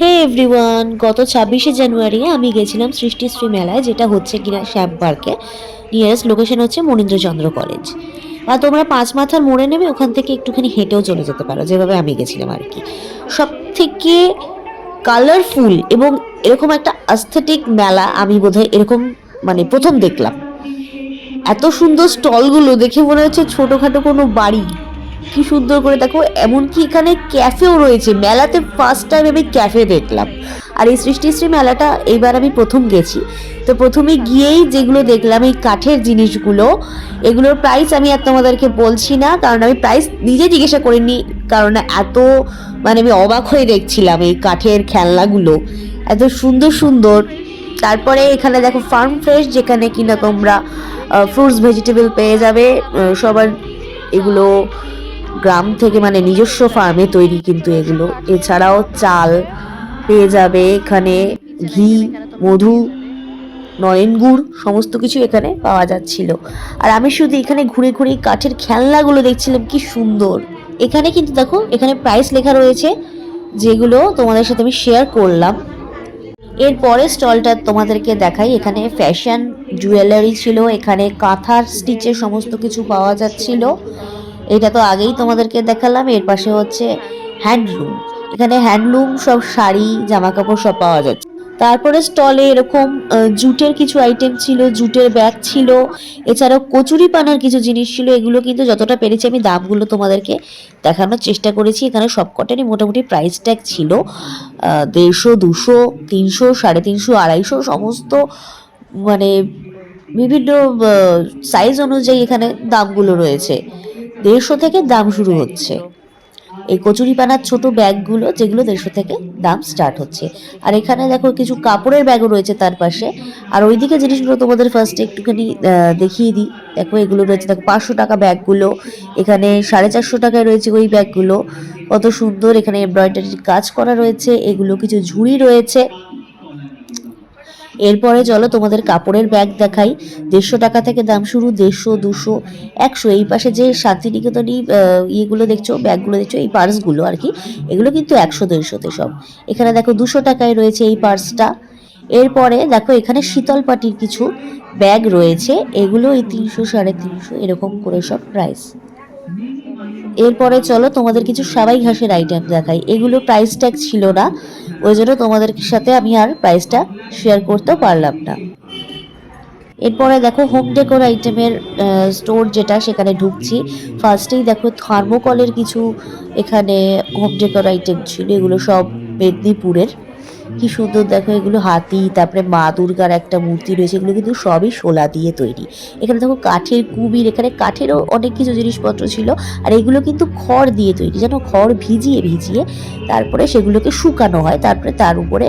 হে everyone, গত ছাব্বিশে জানুয়ারি আমি গেছিলাম সৃষ্টিশ্রী মেলায়, যেটা হচ্ছে কিনা শ্যাম পার্কে। নিয়ারেস্ট লোকেশন হচ্ছে মনীন্দ্রচন্দ্র কলেজ আর তোমরা পাঁচ মাথার মোড়ে নেবে ওখান থেকে একটুখানি হেঁটেও চলে যেতে পারো, যেভাবে আমি গেছিলাম আর কি। সব থেকে কালারফুল এবং এরকম একটা অস্থেটিক মেলা আমি বোধহয় এরকম মানে প্রথম দেখলাম। এত সুন্দর স্টলগুলো দেখে মনে হচ্ছে ছোটোখাটো কোনো বাড়ি। কি সুন্দর করে দেখো, এমনকি এখানে ক্যাফেও রয়েছে। মেলাতে ফার্স্ট টাইম আমি ক্যাফে দেখলাম। আর এই সৃষ্টিশ্রী মেলাটা এইবার আমি প্রথম গেছি। তো প্রথমে গিয়েই যেগুলো দেখলাম, এই কাঠের জিনিসগুলো, এগুলোর প্রাইস আমি আর তোমাদেরকে বলছি না, কারণ আমি প্রাইস নিজে জিজ্ঞাসা করিনি, কারণ এত মানে আমি অবাক হয়ে দেখছিলাম এই কাঠের খেলনাগুলো। এত সুন্দর সুন্দর। তারপরে এখানে দেখো ফার্ম ফ্রেশ যেখানে কিনা তোমরা ফ্রুটস ভেজিটেবল পেয়ে যাবে সবার এগুলো গ্রাম থেকে মানে নিজস্ব ফার্মে তৈরি কিন্তু এগুলো। এছাড়াও চাল পেয়ে যাবে এখানে, ঘি, মধু নয়ন গুড় সমস্ত কিছু এখানে পাওয়া যাচ্ছিল। আর আমি শুধু এখানে ঘুরে ঘুরে কাঠের খেলনাগুলো দেখছিলাম, কি সুন্দর। এখানে কিন্তু দেখো, এখানে প্রাইস লেখা রয়েছে, যেগুলো তোমাদের সাথে আমি শেয়ার করলাম। এর পরের স্টলটা তোমাদেরকে দেখাই, এখানে ফ্যাশন জুয়েলারি ছিল, এখানে কাঁথার স্টিচের সমস্ত কিছু পাওয়া যাচ্ছিল। এটা তো আগেই তোমাদেরকে দেখালাম। এর পাশে হচ্ছে হ্যান্ডলুম এখানে হ্যান্ডলুম সব শাড়ি জামা কাপড় সব পাওয়া যাচ্ছে। তারপরে স্টলে এরকম জুটের কিছু আইটেম ছিল, জুটের ব্যাগ ছিল। এছাড়াও কচুরি পানার কিছু জিনিস ছিল। এগুলো কিন্তু যতটা পেরেছি আমি দামগুলো তোমাদেরকে দেখানোর চেষ্টা করেছি। এখানে সবকটারই মোটামুটি প্রাইস ট্যাগ ছিল। দেড়শো, দুশো, তিনশো, সাড়ে তিনশো, আড়াইশো, সমস্ত মানে বিভিন্ন সাইজ অনুযায়ী এখানে দামগুলো রয়েছে। দেড়শো থেকে দাম শুরু হচ্ছে। এই কচুরিপানার ছোট ব্যাগগুলো, যেগুলো দেড়শো থেকে দাম স্টার্ট হচ্ছে। আর এখানে দেখো কিছু কাপড়ের ব্যাগও রয়েছে তার পাশে। আর ওইদিকে জিনিসগুলো তোমাদের ফার্স্টে একটুখানি দেখিয়ে দিই। দেখো এগুলো রয়েছে, দেখো পাঁচশো টাকা ব্যাগগুলো। এখানে সাড়ে চারশো টাকায় রয়েছে ওই ব্যাগগুলো। কত সুন্দর এখানে এমব্রয়ডারির কাজ করা রয়েছে। এগুলো কিছু ঝুড়ি রয়েছে। এরপরে চলো তোমাদের কাপড়ের ব্যাগ দেখাই। দেড়শো টাকা থেকে দাম শুরু দেড়শো দুশো একশো। এই পাশে যে শান্তিনিকেতনী আহ, ইয়েগুলো দেখছ ব্যাগগুলো দেখছ এই পার্সগুলো আর কি এগুলো কিন্তু একশো দেড়শোতে সব। এখানে দেখো দুশো টাকায় রয়েছে এই পার্সটা। এরপরে দেখো এখানে শীতল পাটির কিছু ব্যাগ রয়েছে। এগুলো এই তিনশো সাড়ে তিনশো এরকম করে সব প্রাইস এরপরে চলো তোমাদের কিছু সাবাই ঘাসের আইটেম দেখাই। এগুলো প্রাইস ট্যাগ ছিল না। ওই জন্য তোমাদের সাথে আমি আর প্রাইসটা শেয়ার করতে পারলাম না। এরপরে দেখো হোম ডেকোর আইটেমের স্টোর যেটা, সেখানে ঢুকছি। ফার্স্টেই দেখো থার্মোকলের কিছু এখানে হোম ডেকোর আইটেম ছিল। এগুলো সব মেদিনীপুরের। কি সুন্দর দেখো, এগুলো হাতি, তারপরে মা দুর্গার একটা মূর্তি রয়েছে, এগুলো কিন্তু সবই শোলা দিয়ে তৈরি। এখানে দেখো কাঠের কুবির এখানে কাঠেরও অনেক কিছু জিনিসপত্র ছিল, আর এগুলো কিন্তু খড় দিয়ে তৈরি, যেন খড় ভিজিয়ে ভিজিয়ে তারপরে সেগুলোকে শুকানো হয়, তারপরে তার উপরে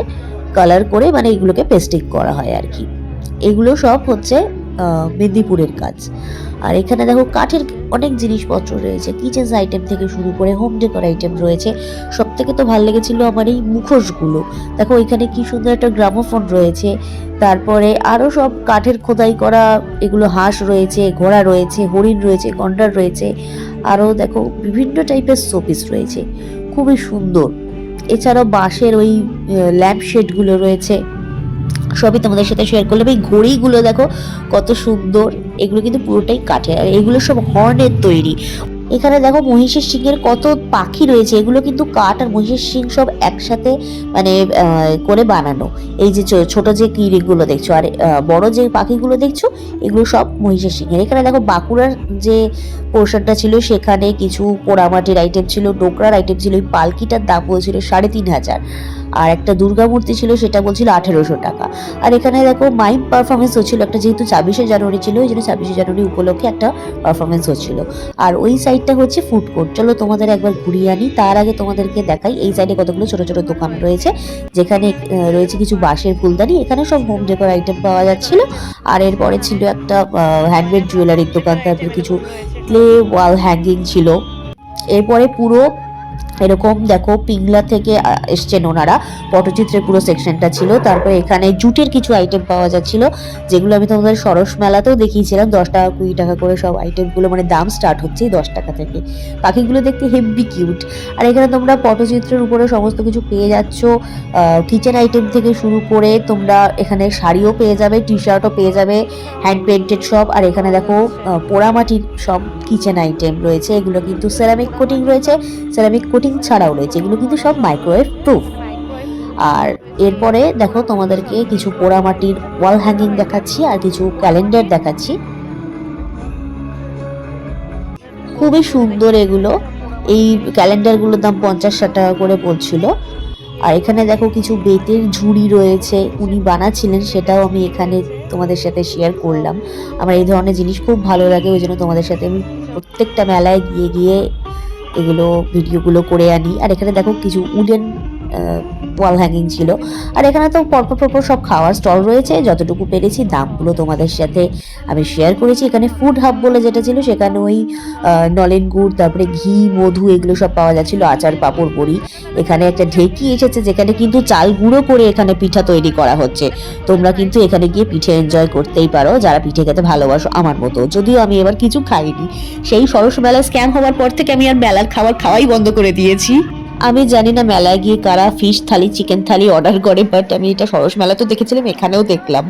কালার করে মানে এগুলোকে পেস্টিং করা হয় আর কি। এগুলো সব হচ্ছে মেদিনীপুরের কাজ। আর এখানে দেখো কাঠের অনেক জিনিসপত্র রয়েছে কিচেন্স আইটেম থেকে শুরু করে হোম ডেকোর আইটেম রয়েছে। সব থেকে তো ভালো লেগেছিল আমার এই মুখোশগুলো। দেখো এখানে কি সুন্দর একটা গ্রামোফোন রয়েছে, তারপরে আরও সব কাঠের খোদাই করা এগুলো হাঁস রয়েছে, ঘোড়া রয়েছে, হরিণ রয়েছে, গন্ডার রয়েছে। আরও দেখো বিভিন্ন টাইপের শোপিস রয়েছে, খুবই সুন্দর। এছাড়াও বাঁশের ওই ল্যাম্প শেডগুলো রয়েছে। সবই তোমাদের সাথে শেয়ার করলাম। এই ঘড়িগুলো দেখো, কত সুন্দর। এগুলো কিন্তু পুরোটাই কাঠের। আর এগুলো সব হর্নের তৈরি। এখানে দেখো মহিষের সিংহের কত পাখি রয়েছে। এগুলো কিন্তু কাঠ আর মহিষের সিং সব একসাথে মানে করে বানানো। এই যে ছোট যে কিরিগুলো দেখছ, আর বড় যে পাখিগুলো দেখছ, এগুলো সব মহিষের সিংহের এখানে দেখো বাঁকুড়ার যে পোর্শনটা ছিল সেখানে কিছু পোড়ামাটির আইটেম ছিল, ডোকরার আইটেম ছিল, ওই পালকিটার দাম বলছিল সাড়ে তিন হাজার। আর একটা দুর্গা মূর্তি ছিল সেটা বলছিল আঠেরোশো টাকা। আর এখানে দেখো মাইম পারফরমেন্স হচ্ছিল একটা যেহেতু ছাব্বিশে জানুয়ারি ছিল, ওই জন্য ছাব্বিশে জানুয়ারি উপলক্ষে একটা পারফরমেন্স হচ্ছিল। আর ওই সাইডটা হচ্ছে ফুড কোর্ট চলো তোমাদের একবার ঘুরিয়ে আনি। তার আগে তোমাদেরকে দেখাই, এই সাইডে কতগুলো ছোট ছোট দোকান রয়েছে। যেখানে রয়েছে কিছু বাঁশের ফুলদানি। এখানে সব হোম ডেকোর আইটেম পাওয়া যাচ্ছিল। আর এরপরে ছিল একটা হ্যান্ডমেড জুয়েলারির দোকান, তারপর কিছু ক্লে ওয়াল হ্যাঙ্গিং ছিল। এরপরে পুরো এরকম দেখো পিংলা থেকে এসছেন ওনারা। পটচিত্রের পুরো সেকশনটা ছিল। তারপরে এখানে জুটের কিছু আইটেম পাওয়া যাচ্ছিল, যেগুলো আমি তোমাদের সরস মেলাতেও দেখিয়েছিলাম। দশ টাকা, কুড়ি টাকা করে সব আইটেমগুলো মানে দাম স্টার্ট হচ্ছে দশ টাকা থেকে। পাখিগুলো দেখতে হেভি কিউট আর এখানে তোমরা পটচিত্রের উপরে সমস্ত কিছু পেয়ে যাচ্ছ। কিচেন আইটেম থেকে শুরু করে তোমরা এখানে শাড়িও পেয়ে যাবে টি শার্টও পেয়ে যাবে হ্যান্ড পেন্টেড সব আর এখানে দেখো পোড়ামাটির সব কিচেন আইটেম রয়েছে। এগুলো কিন্তু সেরামিক কোটিং রয়েছে। সেরামিক কোটিং ছাড়াও রয়েছে। এগুলো কিন্তু সব মাইক্রোওয়েভ প্রুফ আর এরপরে দেখো তোমাদেরকে কিছু পোড়ামাটির ওয়াল হ্যাঙ্গিং দেখাচ্ছি আর কিছু ক্যালেন্ডার দেখাচ্ছি। খুবই সুন্দর এগুলো। এই ক্যালেন্ডারগুলোর দাম পঞ্চাশ ষাট টাকা করে পড়ছিল। আর এখানে দেখো কিছু বেতের ঝুড়ি রয়েছে। উনি বানাচ্ছিলেন, সেটাও আমি এখানে তোমাদের সাথে শেয়ার করলাম। আমার এই ধরনের জিনিস খুব ভালো লাগে, ওই জন্য তোমাদের সাথে আমি প্রত্যেকটা মেলায় গিয়ে গিয়ে এগুলো ভিডিওগুলো করে আনি। আর এখানে দেখো কিছু উডেন ওয়াল হ্যাঙ্গিং ছিল। আর এখানে তো পরপর পরপর সব খাওয়ার স্টল রয়েছে। যতটুকু পেরেছি দামগুলো তোমাদের সাথে আমি শেয়ার করেছি। এখানে ফুড হাব বলে যেটা ছিল, সেখানে ওই নলেন গুড়, তারপরে ঘি, মধু, এগুলো সব পাওয়া যাচ্ছিল। আচার, পাঁপড়, বড়ি। এখানে একটা ঢেকি এসেছে, যেখানে কিন্তু চাল গুঁড়ো করে এখানে পিঠা তৈরি করা হচ্ছে। তোমরা কিন্তু এখানে গিয়ে পিঠে এনজয় করতেই পারো। যারা পিঠে খেতে ভালোবাসো, আমার মতো। যদিও আমি এবার কিছু খাইনি। সেই সরস মেলা স্ক্যাম হওয়ার পর থেকে আমি আর মেলার খাবার খাওয়াই বন্ধ করে দিয়েছি। আমি জানি না মেলায় গিয়ে কারা fish thali chicken thali order করে বাট আমি এটা সরস মেলা তো দেখেছিলাম, এখানেও দেখলাম।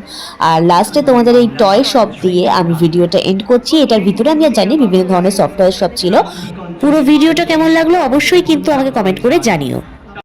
আর লাস্টে তোমাদের এই টয় শপ দিয়ে আমি ভিডিওটা এন্ড করছি। এটার ভিতরে আমি আর জানি বিভিন্ন ধরনের সফটওয়্যার শপ ছিল। পুরো ভিডিওটা কেমন লাগল অবশ্যই কিন্তু আমাকে কমেন্ট করে জানিও।